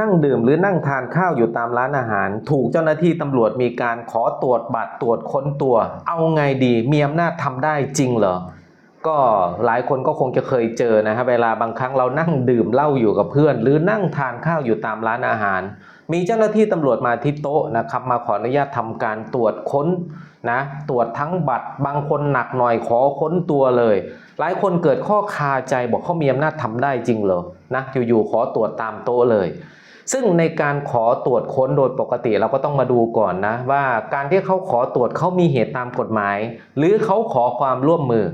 นั่งดื่มหรือนั่งทานข้าวอยู่ตามร้านอาหาร ถูกเจ้าหน้าที่ตำรวจมีการขอตรวจบัตรตรวจค้นตัว เอาไงดีมีอำนาจทำได้จริงเหรอก็หลายคนก็คงจะเคยเจอนะครับเวลาบางครั้งเรานั่งดื่มเหล้าอยู่กับเพื่อน หรือนั่งทานข้าวอยู่ตามร้านอาหาร มีเจ้าหน้าที่ตำรวจมาที่โต๊ะนะครับมาขออนุญาตทำการตรวจค้นนะตรวจทั้งบัตรบางคนหนักหน่อยขอค้นตัวเลย หลายคนเกิดข้อคาใจบอกเขามีอำนาจทำได้จริงเหรอนะอยู่ๆขอตรวจตามโต๊ะเลย ซึ่งในการขอตรวจค้นโดยปกติเราก็ต้องมาดูก่อนนะว่าการที่เขาขอตรวจเขามีเหตุตามกฎหมาย หรือเขาขอความร่วมมือ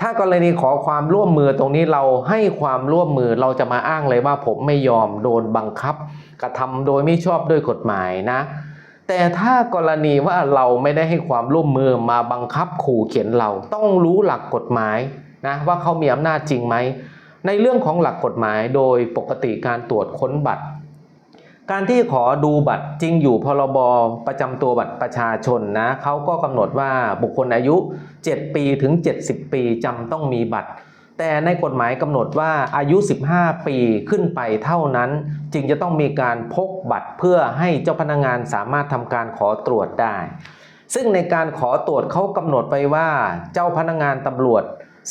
ถ้ากรณีขอความร่วมมือตรงนี้เราให้ความร่วมมือเราจะมาอ้างเลยว่าผมไม่ยอมโดนบังคับ กระทำโดยไม่ชอบด้วยกฎหมายนะ แต่ถ้ากรณีว่าเราไม่ได้ให้ความร่วมมือมาบังคับขู่เข็นเราต้องรู้หลักกฎหมายนะว่าเขามีอำนาจจริงไหมในเรื่องของหลักกฎหมายโดยปกติการตรวจค้นบัตร การที่ขอดูบัตรจริงอยู่พรบประจำตัวบัตรประชาชนนะเขาก็กำหนดว่าบุคคลอายุ 7 ปีถึง 70 ปีจำต้องมีบัตร แต่ในกฎหมายกำหนดว่าอายุ 15 ปีขึ้นไปเท่านั้น จึงจะต้องมีการพกบัตรเพื่อให้เจ้าพนักงานสามารถทำการขอตรวจได้ ซึ่งในการขอตรวจเขากำหนดไปว่าเจ้าพนักงานตำรวจ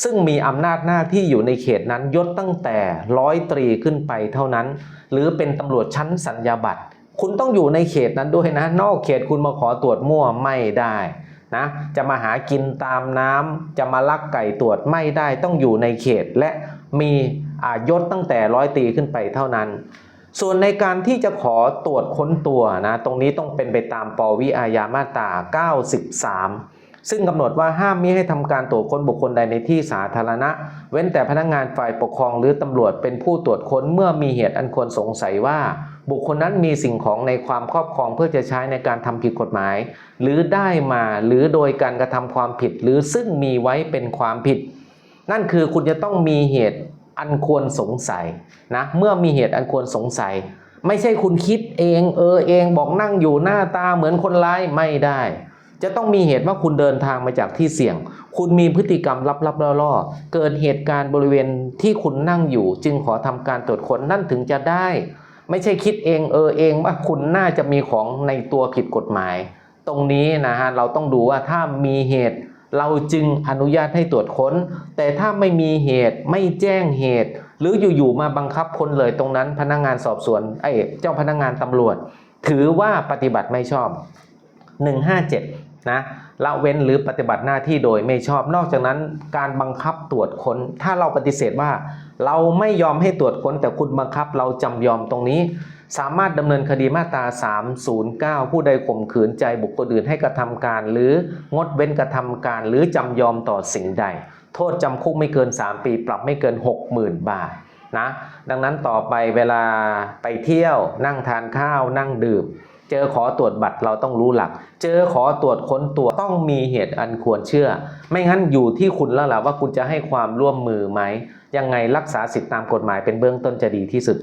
ซึ่งมีอำนาจหน้าที่อยู่ในเขตนั้นยศตั้งแต่ร้อยตรีขึ้นไปเท่านั้น หรือเป็นตำรวจชั้นสัญญาบัตร คุณต้องอยู่ในเขตนั้นด้วยนะ นอกเขตคุณมาขอตรวจมั่วไม่ได้นะจะมาหากินตามน้ำจะมาลักไก่ตรวจไม่ได้ต้องอยู่ในเขตและมีอายศตั้งแต่ร้อยตรีขึ้นไปเท่านั้น ส่วนในการที่จะขอตรวจค้นตัวนะตรงนี้ต้องเป็นไปตามปวิอาญามาตรา93 ซึ่งกำหนดว่าห้ามมิให้ทำการตรวจค้นบุคคลใดในที่สาธารณะ เว้นแต่พนักงานฝ่ายปกครองหรือตำรวจเป็นผู้ตรวจค้นเมื่อมีเหตุอันควรสงสัยว่า บุคคลนั้นมีสิ่งของในความครอบครองเพื่อจะใช้ในการทำผิดกฎหมาย หรือได้มาหรือโดยการกระทำความผิด หรือซึ่งมีไว้เป็นความผิด นั่นคือคุณจะต้องมีเหตุอันควรสงสัยนะเมื่อมีเหตุอันควรสงสัย ไม่ใช่คุณคิดเองเออเองบอกนั่งอยู่หน้าตาเหมือนคนร้ายไม่ได้ จะต้องมีเหตุว่าคุณเดินทางมาจากที่เสี่ยง คุณมีพฤติกรรมลับๆล่อๆเกิดเหตุการณ์บริเวณที่คุณนั่งอยู่ จึงขอทำการตรวจค้นนั่นถึงจะได้ ไม่ใช่คิดเองเออเองว่าคุณน่าจะมีของในตัวผิดกฎหมาย ตรงนี้นะฮะเราต้องดูว่าถ้ามีเหตุเราจึงอนุญาตให้ตรวจค้น แต่ถ้าไม่มีเหตุไม่แจ้งเหตุ หรืออยู่ๆมาบังคับคนเลยตรงนั้นพนักงานสอบสวนไอ้เจ้าพนักงานตำรวจ ถือว่าปฏิบัติไม่ชอบ 157 นะละเว้นหรือปฏิบัติหน้าที่โดยไม่ชอบนอกจากนั้น การบังคับตรวจค้น ถ้าเราปฏิเสธว่า เราไม่ยอมให้ตรวจค้น แต่คุณบังคับเราจำยอมตรงนี้ สามารถดำเนินคดีมาตรา 309 ผู้ใดข่มขืนใจบุคคลอื่นให้กระทำการ หรืองดเว้นกระทำการ หรือจำยอมต่อสิ่งใด โทษจำคุกไม่เกิน 3 ปี ปรับไม่เกิน 60,000 บาทนะดังนั้นต่อไปเวลาไปเที่ยวนั่งทานข้าวนั่งดื่ม เจอขอตรวจบัตรเราต้องรู้หลัก เจอขอตรวจค้นตัวต้องมีเหตุอันควรเชื่อ ไม่งั้นอยู่ที่คุณแล้วล่ะว่าคุณจะให้ความร่วมมือไหมยังไงรักษาสิทธิตามกฎหมายเป็นเบื้องต้นจะดีที่สุด